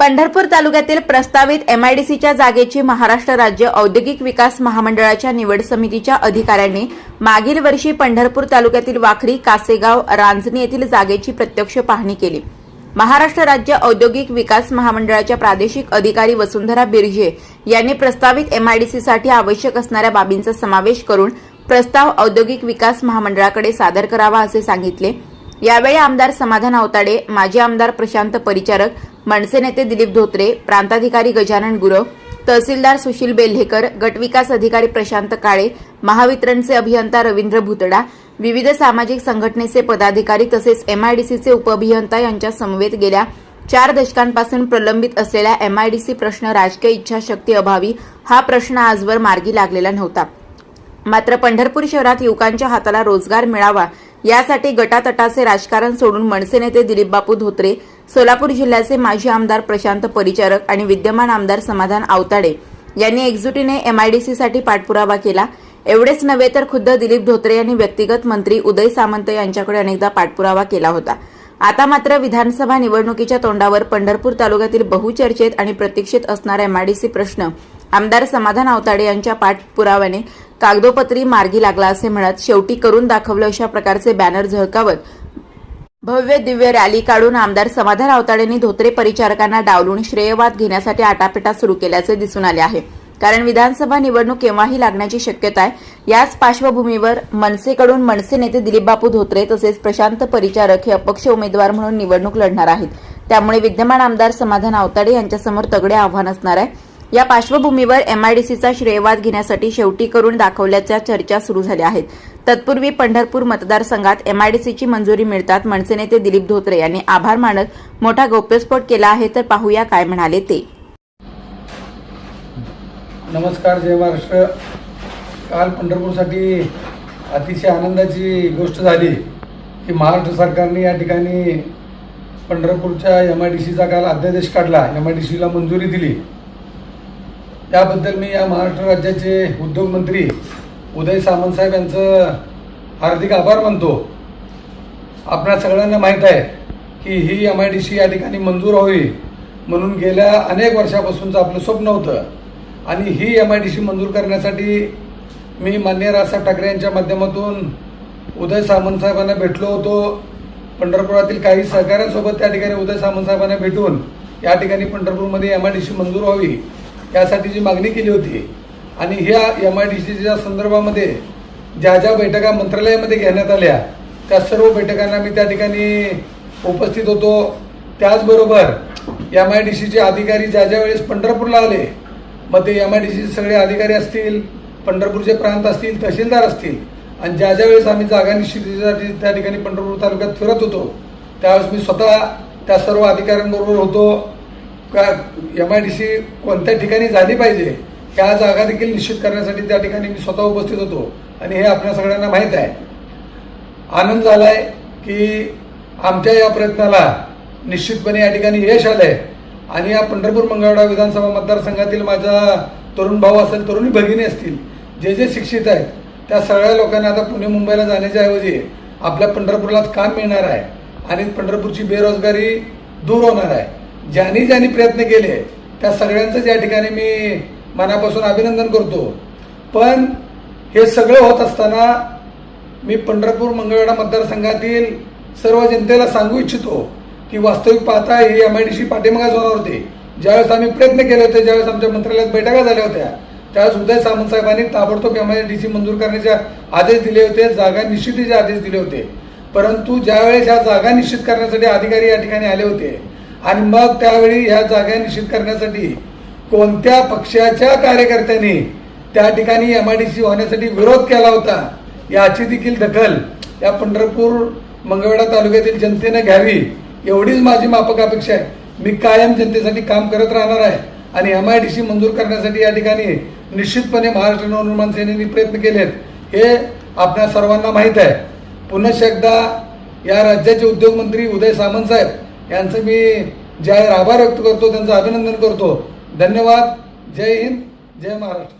पंढरपूर तालुक्यातील प्रस्तावित एमआयडीसीच्या जागेची महाराष्ट्र राज्य औद्योगिक विकास महामंडळाच्या निवड समितीच्या अधिकाऱ्यांनी मागील वर्षी पंढरपूर तालुक्यातील वाखरी कासेगाव रांजणी येथील जागेची प्रत्यक्ष पाहणी केली. महाराष्ट्र राज्य औद्योगिक विकास महामंडळाच्या प्रादेशिक अधिकारी वसुंधरा बिर्जे यांनी प्रस्तावित एमआयडीसीसाठी आवश्यक असणाऱ्या बाबींचा समावेश करून प्रस्ताव औद्योगिक विकास महामंडळाकडे सादर करावा असे सांगितले. यावेळी आमदार समाधान आवताडे माजी आमदार प्रशांत परिचारक मनसे नेते दिलीप धोत्रे प्रांताधिकारी गजानन गुरव तहसीलदार सुशील बेल्हेकर गटविकास अधिकारी प्रशांत काळे महावितरणचे अभियंता रवींद्र भुतडा विविध सामाजिक संघटनेचे पदाधिकारी तसेच एमआयडीसीचे उपअभियंता यांच्या समवेत गेल्या चार दशकांपासून प्रलंबित असलेला एमआयडीसी प्रश्न राजकीय इच्छाशक्ती अभावी हा प्रश्न आजवर मार्गी लागलेला नव्हता. मात्र पंढरपूर शहरात युवकांच्या हाताला रोजगार मिळावा यासाठी गटातटाचे राजकारण सोडून मनसे नेते दिलीप बापू धोत्रे सोलापूर जिल्ह्याचे माजी आमदार प्रशांत परिचारक आणि विद्यमान आमदार समाधान आवताडे यांनी एकजुटीने एमआयडीसीसाठी पाठपुरावा केला. एवढेच नव्हे तर खुद्द दिलीप धोत्रे यांनी व्यक्तिगत मंत्री उदय सामंत यांच्याकडे अनेकदा पाठपुरावा केला होता. आता मात्र विधानसभा निवडणुकीच्या तोंडावर पंढरपूर तालुक्यातील बहुचर्चेत आणि प्रतीक्षित असणारा एमआयडीसी प्रश्न आमदार समाधान आवताडे यांच्या पाठपुराव्याने कागदोपत्री मार्गी लागला असे म्हणत शेवटी करून दाखवलं अशा प्रकारचे बॅनर झळकावत भव्य दिव्य रॅली काढून आमदार समाधान आवताडेंनी धोत्रे परिचारकांना डावलून श्रेयवाद घेण्यासाठी आटापिटा सुरू केल्याचे दिसून आले आहे. कारण विधानसभा निवडणूक केव्हाही लागण्याची शक्यता आहे याच पार्श्वभूमीवर मनसेकडून मनसे नेते दिलीपबापू धोत्रे तसेच प्रशांत परिचारक हे अपक्ष उमेदवार म्हणून निवडणूक लढणार आहेत. त्यामुळे विद्यमान आमदार समाधान अवताडे यांच्यासमोर तगडे आव्हान असणार आहे. या पार्श्वभूमीवर एमआयडीसीचा श्रेयवाद घेण्यासाठी शेवटी करून दाखवल्याच्या चर्चा सुरू झाल्या आहेत. तत्पूर्वी पंढरपूर मतदारसंघात एमआयडीसीची मंजुरी मिळतात मनसे नेते दिलीप धोत्रे यांनी आभार मानत मोठा गौप्यस्फोट केला आहे तर पाहूया काय म्हणाले ते. नमस्कार जय महाराष्ट्र. काल पंढरपूरसाठी अतिशय आनंदाची गोष्ट झाली की महाराष्ट्र सरकारने या ठिकाणी पंढरपूरच्या एम आय डी सीचा काल अध्यादेश काढला. एम आय डी सीला मंजुरी दिली. त्याबद्दल मी या महाराष्ट्र राज्याचे उद्योगमंत्री उदय सामंतसाहेब यांचं हार्दिक आभार मानतो. आपणा सगळ्यांना माहीत आहे की ही एम आय डी सी या ठिकाणी मंजूर व्हावी म्हणून गेल्या अनेक वर्षापासूनचं आपलं स्वप्न होतं. आणि ही एम आय डी सी मंजूर करण्यासाठी मी मान्य राजसाहेब ठाकरे यांच्या माध्यमातून उदय सामंतसाहेबांना भेटलो होतो. पंढरपुरातील काही सहकाऱ्यांसोबत त्या ठिकाणी उदय सामंतसाहेबांना भेटून या ठिकाणी पंढरपूरमध्ये एम आय डी सी मंजूर व्हावी. यासाठीची मागणी केली होती. आणि ह्या एम आय डी सीच्या संदर्भामध्ये ज्या ज्या बैठका मंत्रालयामध्ये घेण्यात आल्या त्या सर्व बैठकांना मी त्या ठिकाणी उपस्थित होतो. त्याचबरोबर एम आय डी सीचे अधिकारी ज्या ज्या वेळेस पंढरपूरला आले मग ते एम आय डी सीचे सगळे अधिकारी असतील पंढरपूरचे प्रांत असतील तहसीलदार असतील आणि ज्या ज्या वेळेस आम्ही जागा निश्चितीसाठी त्या ठिकाणी पंढरपूर तालुक्यात फिरत होतो त्यावेळेस मी स्वतः त्या सर्व अधिकाऱ्यांबरोबर होतो. का एम आय डी सी कोणत्या ठिकाणी झाली पाहिजे त्या जागा देखील निश्चित करण्यासाठी त्या ठिकाणी मी स्वतः उपस्थित होतो. आणि हे आपल्या सगळ्यांना माहीत आहे. आनंद झाला आहे की आमच्या या प्रयत्नाला निश्चितपणे या ठिकाणी यश आलं आहे आणि या पंढरपूर मंगळवाडा विधानसभा मतदारसंघातील माझा तरुण भाऊ असेल तरुणी भगिनी असतील जे जे शिक्षित आहेत त्या सगळ्या लोकांना आता पुणे मुंबईला जाण्याच्या ऐवजी आपल्या पंढरपूरलाच काम मिळणार आहे. आणि पंढरपूरची बेरोजगारी दूर होणार आहे. ज्यांनी ज्यांनी प्रयत्न केले त्या सगळ्यांचंच या ठिकाणी मी मनापासून अभिनंदन करतो. पण हे सगळं होत असताना मी पंढरपूर मंगळवेढा मतदारसंघातील सर्व जनतेला सांगू इच्छितो की वास्तविक पाहता ही एम आय डी सी पाठीमागाच होणार होती. ज्यावेळेस आम्ही प्रयत्न केले होते ज्यावेळेस आमच्या मंत्रालयात बैठका झाल्या होत्या त्यावेळेस उदय सामंत साहेबांनी ताबडतोब एम आय डी सी मंजूर करण्याचे आदेश दिले होते जागा निश्चितीचे आदेश दिले होते. परंतु ज्यावेळेस ह्या जागा निश्चित करण्यासाठी अधिकारी या ठिकाणी आले होते आणि मग त्यावेळी ह्या जागा निश्चित करण्यासाठी कोणत्या पक्षाच्या कार्यकर्त्यांनी त्या ठिकाणी एम आय डी सी होण्यासाठी विरोध केला होता याची देखील दखल या पंढरपूर मंगळवेढा तालुक्यातील जनतेनं घ्यावी एवढीच माझी माफक अपेक्षा आहे. मी कायम जनतेसाठी काम करत राहणार आहे आणि एम आय डी सी मंजूर करण्यासाठी या ठिकाणी निश्चितपणे महाराष्ट्र नवनिर्माण सेनेने प्रयत्न केलेत हे आपल्या सर्वांना माहीत आहे. पुनश्च एकदा या राज्याचे उद्योगमंत्री उदय सामंत साहेब यांचं मी जाहीर आभार व्यक्त करतो त्यांचं अभिनंदन करतो. धन्यवाद. जय हिंद जय महाराष्ट्र.